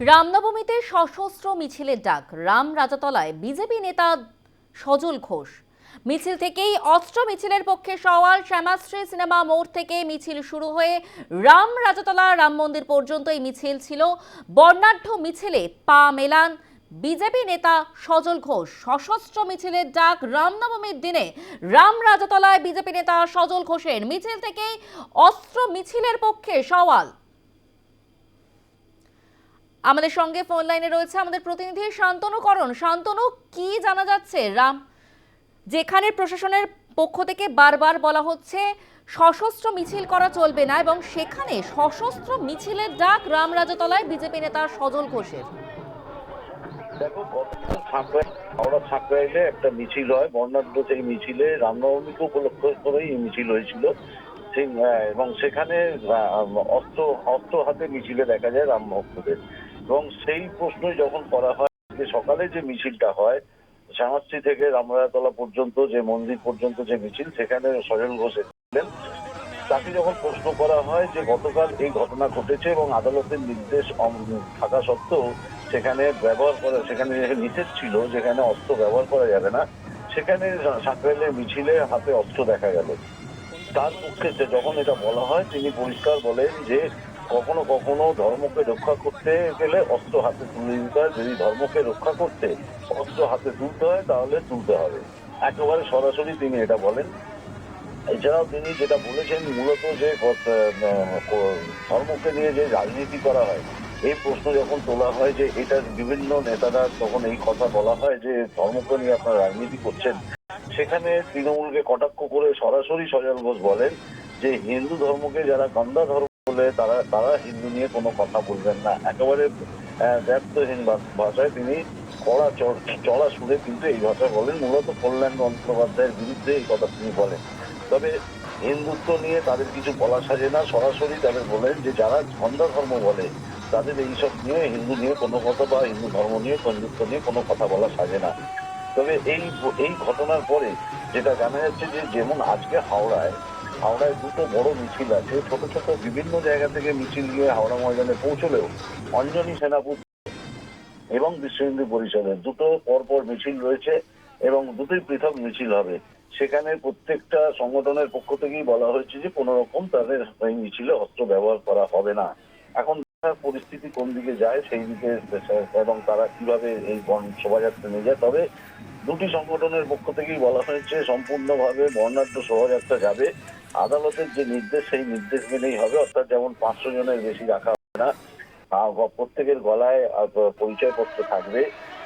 রামনবমীতে সশস্ত্র মিছিলের ডাক। রাম রাজাতলায় বিজেপি নেতা সজল ঘোষ। মিছিল থেকেই অস্ত্র মিছিলের পক্ষে সওয়াল শ্যামাশ্রী সিনেমা মোড় থেকে মিছিল শুরু হয়ে রাম রাজাতলা, রাম মন্দির পর্যন্ত এই মিছিল ছিল। বর্ণাঢ্য মিছিলে পা মেলান বিজেপি নেতা সজল ঘোষ। সশস্ত্র মিছিলের ডাক রামনবমীর দিনে রাম রাজাতলায় বিজেপি নেতা সজল ঘোষের। মিছিল থেকেই অস্ত্র মিছিলের পক্ষে সওয়াল আমাদের সঙ্গে ফোন লাইনে রয়েছে আমাদের প্রতিনিধি শান্তনু করণ। শান্তনু, কি জানা যাচ্ছে? রাম, যেখানে প্রশাসনের পক্ষ থেকে বারবার বলা হচ্ছে সশস্ত্র মিছিল করা চলবে না এবং সেখানে সশস্ত্র মিছিলের ডাক রাম রাজতলায় বিজেপি নেতা সজল ঘোষের। একটা মিছিল হয়, বর্ণাঢ্য সেই মিছিলে রামনবমীকে উপলক্ষ করেই মিছিল হয়েছিল। এবং সেখানে অস্ত্র অস্ত্র হাতে মিছিলে দেখা যায় রাম ভক্তদের। এবং সেই প্রশ্নই যখন করা হয় যে সকালে যে মিছিলটা হয় শ্যামাশ্রী থেকে রামরায়াতলা পর্যন্ত যে মন্দির পর্যন্ত যে মিছিল, সেখানে সজল ঘোষ এসেছিলেন তাকে যখন প্রশ্ন করা হয় যে গতকাল এই ঘটনা ঘটেছে এবং আদালতের নির্দেশ থাকা সত্ত্বেও সেখানে ব্যবহার করা, সেখানে নিষেধ ছিল, যেখানে অস্ত্র ব্যবহার করা যাবে না, সেখানে সাঁকরাইলের মিছিলে হাতে অস্ত্র দেখা গেল। তার পক্ষে যখন এটা বলা হয়, তিনি পরিষ্কার বলেন যে কখনো কখনো ধর্মকে রক্ষা করতে গেলে অস্ত্র হাতে তুলে দিতে হয়। যদি ধর্মকে রক্ষা করতে অস্ত্র হাতে তুলতে হয়, তাহলে তুলতে হবে। একেবারে সরাসরি তিনি এটা বলেন। এছাড়াও তিনি যেটা বলেছেন, মূলত যে ধর্মকে নিয়ে যে রাজনীতি করা হয়, এই প্রশ্ন যখন তোলা হয় যে এটা বিভিন্ন নেতারা তখন এই কথা বলা হয় যে ধর্মকে নিয়ে আপনারা রাজনীতি করছেন। সেখানে তৃণমূলকে কটাক্ষ করে সরাসরি সজল ঘোষ বলেন যে হিন্দু ধর্মকে যারা গন্ধা ধর্ম বলে, তারা তারা হিন্দু নিয়ে কোনো কথা বলবেন না। একেবারে ব্যর্থহীন ভাষায় তিনি কড়া চড়া সুরে কিন্তু এই ভাষা বলেন। মূলত কল্যাণ বন্দ্যোপাধ্যায়ের বিরুদ্ধে এই কথা তিনি বলেন। তবে হিন্দুত্ব নিয়ে তাদের কিছু বলা সাজে না। সরাসরি তাদের বলেন যে যারা গন্ধা ধর্ম বলে, তাদের এইসব নিয়ে হিন্দু নিয়ে কোনো কথা বা হিন্দু ধর্ম নিয়ে, হিন্দুত্ব নিয়ে কোনো কথা বলা সাজে না। তবে এই এই ঘটনার পরে যেটা জানা যাচ্ছে যে যেমন আজকে হাওড়ায় হাওড়ায় দুটো বড় মিছিল আছে, ছোট ছোট বিভিন্ন জায়গা থেকে মিছিল গিয়ে হাওড়া ময়দানে পৌঁছলেও অঞ্জনী সেনাপতি এবং বিশ্ব হিন্দু পরিষদের দুটো পরপর মিছিল রয়েছে এবং দুটোই পৃথক মিছিল হবে। সেখানে প্রত্যেকটা সংগঠনের পক্ষ থেকেই বলা হয়েছে যে কোনো রকম তাদের এই মিছিলে অস্ত্র ব্যবহার করা হবে না। এখন পরিস্থিতি কোন দিকে যায় সেই দিকে এবং তারা কীভাবে এই শোভাযাত্রা নিয়ে যায়। তবে দুটি সংগঠনের পক্ষ থেকেই বলা হয়েছে, সম্পূর্ণভাবে বর্ণাঢ্য শোভাযাত্রা যাবে। আদালতের যে নির্দেশ, সেই নির্দেশ মেনেই হবে। অর্থাৎ যেমন পাঁচশো জনের বেশি রাখা হবে না প্রত্যেকের গলায় পরিচয়পত্র থাকবে।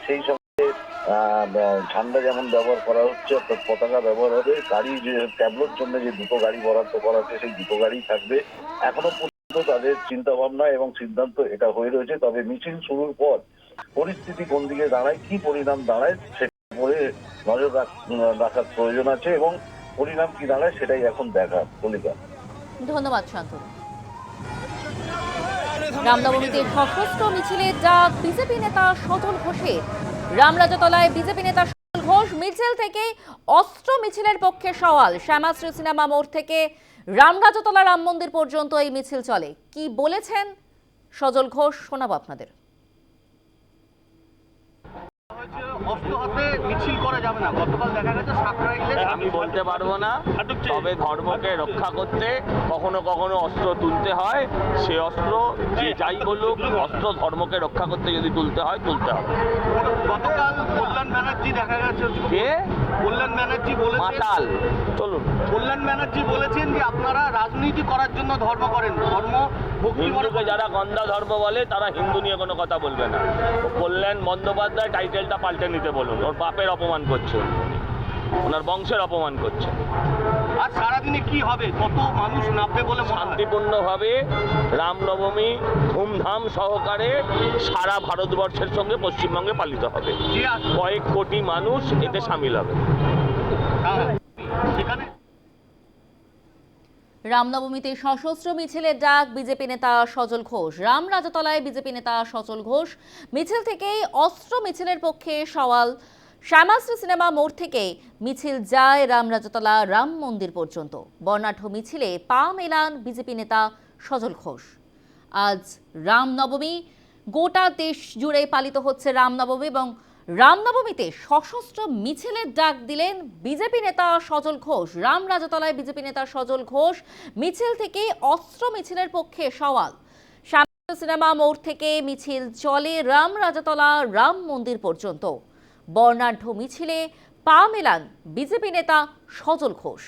সেই সঙ্গে ঝান্ডা যেমন ব্যবহার করা হচ্ছে, অর্থাৎ পতাকা ব্যবহার হবে। গাড়ি যে ট্যাবলোর জন্য যে দুটো গাড়ি বরাদ্দ করা হচ্ছে সেই দুটো গাড়ি থাকবে। এখনও তাদের চিন্তা ভাবনা এবং সিদ্ধান্ত এটা হয়ে রয়েছে। তবে মিছিল শুরুর পর পরিস্থিতি কোন দিকে দাঁড়ায়, কি পরিণাম দাঁড়ায় সেটা উপরে নজর রাখার প্রয়োজন আছে এবং পরিণাম কি দাঁড়ায় সেটাই এখন দেখা কলিকা ধন্যবাদ শান্তনু রামনবমীতে সশস্ত্র মিছিলের ডাক বিজেপি নেতা সজল ঘোষের রামরাজাতলায় বিজেপি নেতা সজল ঘোষ মিছিল থেকে অস্ত্র মিছিলের পক্ষে সওয়াল। শ্যামাশ্রী সিনেমা মোড় থেকে রামরাজাতলা রাম মন্দির পর্যন্ত এই মিছিল চলে। কি বলেছেন সজল ঘোষ শোনাব আপনাদের। অস্ত্র হাতে মিছিল করা যাবে না। গতকাল দেখা গেছে সাঁকরাইলে আমি বলতে পারব না। তবে ধর্মকে রক্ষা করতে কখনো কখনো অস্ত্র তুলতে হয়। সে অস্ত্র যে যাই বলুক অস্ত্র ধর্মকে রক্ষা করতে যদি তুলতে হয় তুলতে হবে। গতকাল কল্যাণ ব্যানার্জি দেখা গেছে। কে? কল্যাণ ব্যানার্জি বলেছেন মাতাল। চলুন। কল্যাণ ব্যানার্জি বলেছেন যে আপনারা রাজনীতি করার জন্য ধর্ম করেন। ধর্ম হিন্দুকে যারা গন্ধা ধর্ম বলে তারা হিন্দু নিয়ে কোনো কথা বলবে না। কল্যাণ বন্দ্যোপাধ্যায় টাইটেলটা পাল্টে নিতে বলুন ওর বাপের অপমান করছে ওনার বংশের অপমান করছে। আর সারাদিনে কি হবে? কত মানুষ নামবে বলে শান্তিপূর্ণভাবে রামনবমী ধুমধাম সহকারে সারা ভারতবর্ষের সঙ্গে পশ্চিমবঙ্গে পালিত হবে। কয়েক কোটি মানুষ এতে সামিল হবে। হ্যাঁ, সেখানে রামনবমীতে সশস্ত্র মিছিলের ডাক বিজেপি নেতা সজল ঘোষ। রামরাজাতলায় বিজেপি নেতা সজল ঘোষ। মিছিল থেকেই অস্ত্র মিছিলের পক্ষে সওয়াল। শ্যামাশ্রী সিনেমা মোড় থেকে মিছিল যায় রামরাজাতলা রাম মন্দির পর্যন্ত। বর্ণাঢ্য মিছিলে পা মেলান বিজেপি নেতা সজল ঘোষ। আজ রামনবমী। গোটা দেশ জুড়ে পালিত হচ্ছে রামনবমী এবং রামনবমীতে সশস্ত্র মিছিলের ডাক দিলেন বিজেপি নেতা সজল ঘোষ। রাম রাজাতলায় বিজেপি নেতা সজল ঘোষ মিছিল থেকে অস্ত্র মিছিলের পক্ষে সওয়াল। সিনেমা মোড় থেকে মিছিল চলে রাম রাজাতলা, রাম মন্দির পর্যন্ত। বর্ণাঢ্য মিছিলে পা মেলান বিজেপি নেতা সজল ঘোষ।